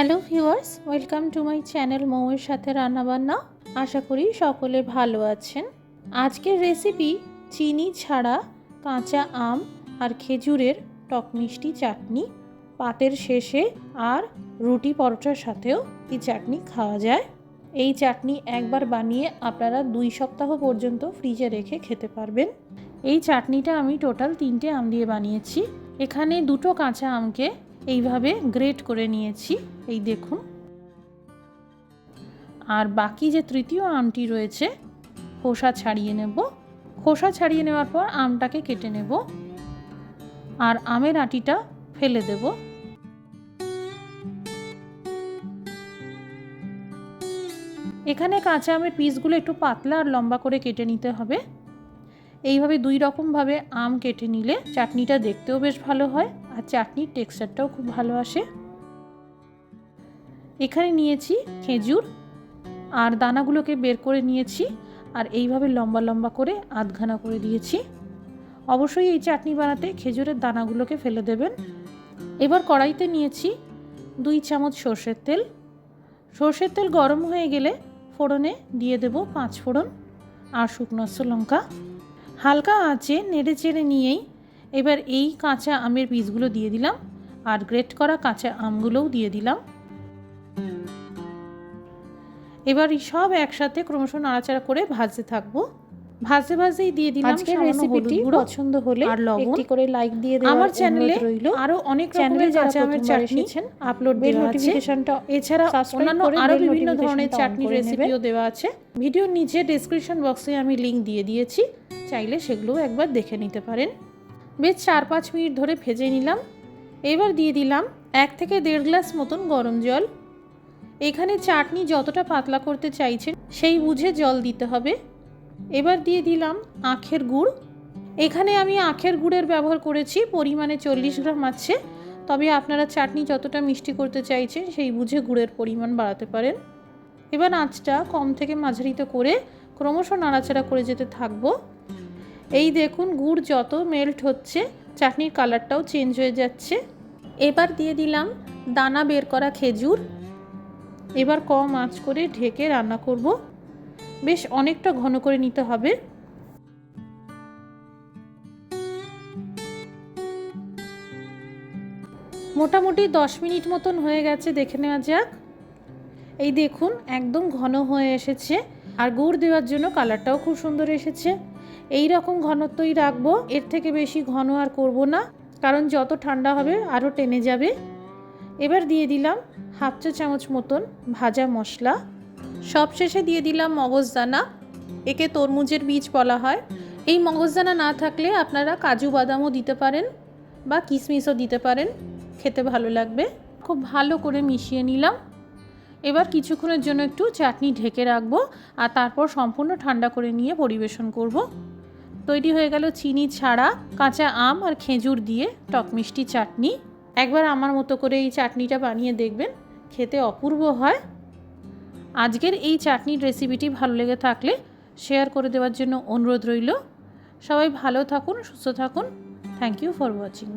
Hello viewers, welcome to my channel মৌয়ের সাথে রান্নাবান্না। আশা করি সকলে ভালো আছেন। আজকের রেসিপি চিনি ছাড়া কাঁচা আম আর খেজুরের টক মিষ্টি চাটনি। পাতের শেষে আর রুটি পরোটার সাথেও এই চাটনি খাওয়া যায়। এই চাটনি একবার বানিয়ে আপনারা দুই সপ্তাহ পর্যন্ত ফ্রিজে রেখে খেতে পারবেন। এই চাটনিটা আমি টোটাল তিনটে আম দিয়ে বানিয়েছি। এখানে দুটো কাঁচা আমকে এইভাবে গ্রেট করে নিয়েছি, এই দেখুন। আর বাকি যে তৃতীয় আমটি রয়েছে, খোসা ছাড়িয়ে নেব। খোসা ছাড়িয়ে নেওয়ার পর আমটাকে কেটে নেব। আর আমের আটিটা ফেলে দেব। এখানে কাঁচা আমের পিসগুলো একটু পাতলা আর লম্বা করে কেটে নিতে হবে। এইভাবে দুই রকমভাবে আম কেটে নিলে চাটনিটা দেখতেও বেশ ভালো হয়। আর চাটনির টেক্সচারটাও খুব ভালো আসে। এখানে নিয়েছি খেজুর, আর দানাগুলোকে বের করে নিয়েছি আর এইভাবে লম্বা লম্বা করে আধখানা করে দিয়েছি। অবশ্যই এই চাটনি বানাতে খেজুরের দানাগুলোকে ফেলে দেবেন। এবার কড়াইতে নিয়েছি দুই চামচ সর্ষের তেল। সর্ষের তেল গরম হয়ে গেলে ফোড়নে দিয়ে দেব পাঁচ ফোড়ন আর শুকনো লঙ্কা। হালকা আঁচে নেড়ে চেড়ে নিয়েই এবার এই কাঁচা আমের পিসগুলো দিয়ে দিলাম আর গ্রেট করা কাঁচা আমগুলোও দিয়ে দিলাম। এবার এই সব একসাথে ক্রমশ নাড়াচাড়া করে ভাজতে থাকব। ভাজতে ভাজতেই দিয়ে দিলাম আজকের রেসিপিটি পছন্দ হলে আর একটি করে লাইক দিয়ে দেওয়ার আমার চ্যানেলে আরও অনেক চ্যানেলে যারা আমের চাটনি এসেছেন, আপলোড বেল দেওয়া আছে। নোটিফিকেশনটা এছাড়া অন্যান্য আরও বিভিন্ন ধরনের নেবেন। রেসিপিও দেওয়া আছে। ভিডিওর নিচে ডেসক্রিপশন বক্সে আমি লিংক দিয়ে দিয়েছি। চাইলে সেগুলোও একবার দেখে নিতে পারেন। বেশ চার পাঁচ মিনিট ধরে ভেজে নিলাম। এবার দিয়ে দিলাম এক থেকে দেড় গ্লাস মতন গরম জল। এখানে চাটনি যতটা পাতলা করতে চাইছেন সেই বুঝে জল দিতে হবে। এবার দিয়ে দিলাম আখের গুড়। এখানে আমি আখের গুড়ের ব্যবহার করেছি, পরিমাণে চল্লিশ গ্রাম আছে। তবে আপনারা চাটনি যতটা মিষ্টি করতে চাইছেন সেই বুঝে গুড়ের পরিমাণ বাড়াতে পারেন। এবার আঁচটা কম থেকে মাঝারিতে করে ক্রমশ নাড়াচাড়া করে যেতে থাকব। এই দেখুন, গুড় যত মেল্ট হচ্ছে, চাটনির কালারটাও চেঞ্জ হয়ে যাচ্ছে। এবার দিয়ে দিলাম দানা বের করা খেজুর। এবার কম আঁচ করে ঢেকে রান্না করব। বেশ অনেকটা ঘন করে নিতে হবে। মোটামুটি দশ মিনিট মতন হয়ে গেছে, দেখে নেওয়া যাক। এই দেখুন, একদম ঘন হয়ে এসেছে। আর গুড় দেওয়ার জন্য কালারটাও খুব সুন্দর এসেছে। এই রকম ঘনত্বই রাখব। এর থেকে বেশি ঘন আর করব না। কারণ যত ঠান্ডা হবে আরও টেনে যাবে। এবার দিয়ে দিলাম হাফ চা চামচ মতন ভাজা মশলা। সবশেষে দিয়ে দিলাম মগজদানা। একে তরমুজের বীজ বলা হয়। এই মগজদানা না থাকলে আপনারা কাজু বাদামও দিতে পারেন বা কিশমিশও দিতে পারেন। খেতে ভালো লাগবে। খুব ভালো করে মিশিয়ে নিলাম। এবার কিছুক্ষণের জন্য একটু চাটনি ঢেকে রাখব আর তারপর সম্পূর্ণ ঠান্ডা করে নিয়ে পরিবেশন করব। তৈরি হয়ে গেল চিনি ছাড়া কাঁচা আম আর খেজুর দিয়ে টক মিষ্টি চাটনি। একবার আমার মতো করে এই চাটনিটা বানিয়ে দেখবেন, খেতে অপূর্ব হয়। আজকের এই চাটনির রেসিপিটি ভালো লেগে থাকলে শেয়ার করে দেওয়ার জন্য অনুরোধ রইল। সবাই ভালো থাকুন, সুস্থ থাকুন। Thank you for watching